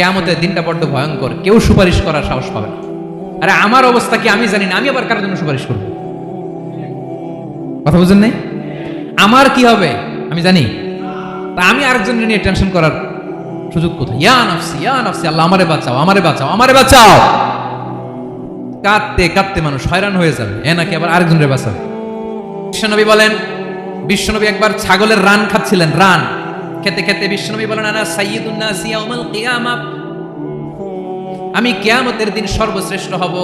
কেয়ামতের দিনটা বড্ড ভয়ঙ্কর। কেউ সুপারিশ করার সাহস পাবে না। আরে আমার অবস্থা কি আমি জানি না, আমি আবার কারোর জন্য সুপারিশ করব? কথা বুঝেন নাই? আমার কি হবে? আমি জানি। তা আমি আরেকজনের নিয়ে টেনশন করার সুযোগ কোথায়? ইয়া নফসি ইয়া নফসি, আল্লাহ আমারে বাঁচাও আমারে বাঁচাও আমারে বাঁচাও! কাঁদতে কাঁদতে মানুষ হয়রান হয়ে যাবে। এ নাকি আবার আরেকজনের বাঁচাবে? বিশ্বনবী বলেন, বিশ্বনবী একবার ছাগলের রান খাচ্ছিলেন, রান। খেতে খেতে বিশ্বনবী বলেন, আনা সাইয়্যিদুন আমি কেয়ামতের দিন সর্বশ্রেষ্ঠ হব।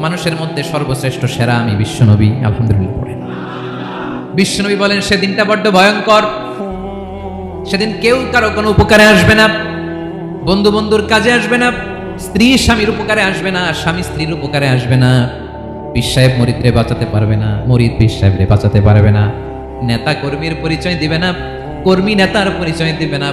মানুষের মধ্যে সর্বশ্রেষ্ঠ সেরা আমি বিশ্বনবী, আলহামদুলিল্লাহ পড়েন বিশ্বনবী বলেন, সেদিনটা বড্ড ভয়ঙ্কর। সেদিন কেউ কারও কোনো উপকারে আসবে না। বন্ধু বন্ধুর কাজে আসবে না। স্ত্রী স্বামীর উপকারে আসবে না। স্বামী স্ত্রীর উপকারে আসবে না। পীর সাহেব মরিদরে বাঁচাতে পারবে না। মরিদ পীর সাহেবরে বাঁচাতে পারবে না। নেতা কর্মীর পরিচয় দিবে না। কর্মী নেতার পরিচয় দিবে না।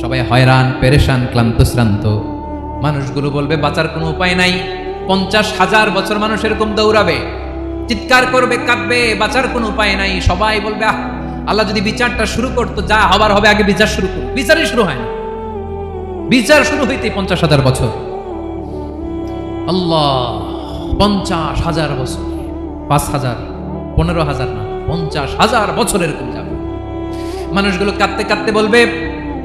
সবাই হয়রান, পেরেশান, ক্লান্ত, শ্রান্ত। মানুষগুলো বলবে, বাঁচার কোনো উপায় নাই। পঞ্চাশ হাজার বছর মানুষ এরকম দৌড়াবে। চিৎকার করবে, কাঁদবে, বাঁচার কোনো উপায় নাই। সবাই বলবে, আহ, আল্লাহ যদি বিচারটা শুরু করতো, যা হবার হবে, আগে বিচার শুরু করো বিচারই শুরু হয় না। বিচার শুরু হইতে পঞ্চাশ হাজার বছর। আল্লাহ, পঞ্চাশ হাজার বছর। পাঁচ হাজার, পনেরো হাজার না, পঞ্চাশ হাজার বছর এরকম যাবে। মানুষগুলো কাঁদতে কাঁদতে বলবে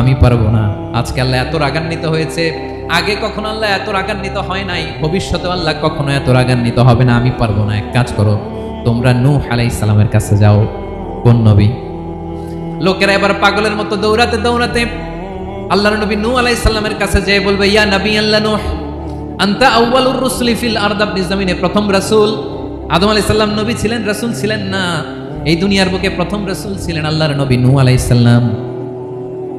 আমি পারব না। আজকে আল্লাহ এত রাগান্বিত হয়েছে। আগে কখনো আল্লাহ এত রাগান্বিত হয় নাই। ভবিষ্যতে আল্লাহ কখনো এত রাগান্বিত হবে না। আমি পারব না। এক কাজ করো, তোমরা নূহ আলাই সালামের কাছে যাও, কোন নবী? লোকেরা এবার পাগলের মতো দৌড়াতে দৌড়াতে আল্লাহ নবী নূহ আলাই সাল্লামের কাছে যেয়ে বলবে, ইয়া নবী আল্লাহ নূহ, আন্তা আউয়ালুর রুসুলি ফিল আরদ আপনি জমিনে প্রথম রাসূল। আদম আলাইহিস সালাম নবী ছিলেন, রাসূল ছিলেন না। এই দুনিয়ার বুকে প্রথম রাসূল ছিলেন আল্লাহর নবী নূহ আলাইহিস সালাম।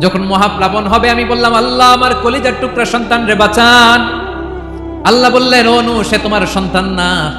যখন মহাপ্লাবন হবে, আমি বললাম, আল্লাহ, আমার কলিজার টুকরা সন্তান রে বাঁচান। আল্লাহ বললেন, ও নু সে তোমার সন্তান না।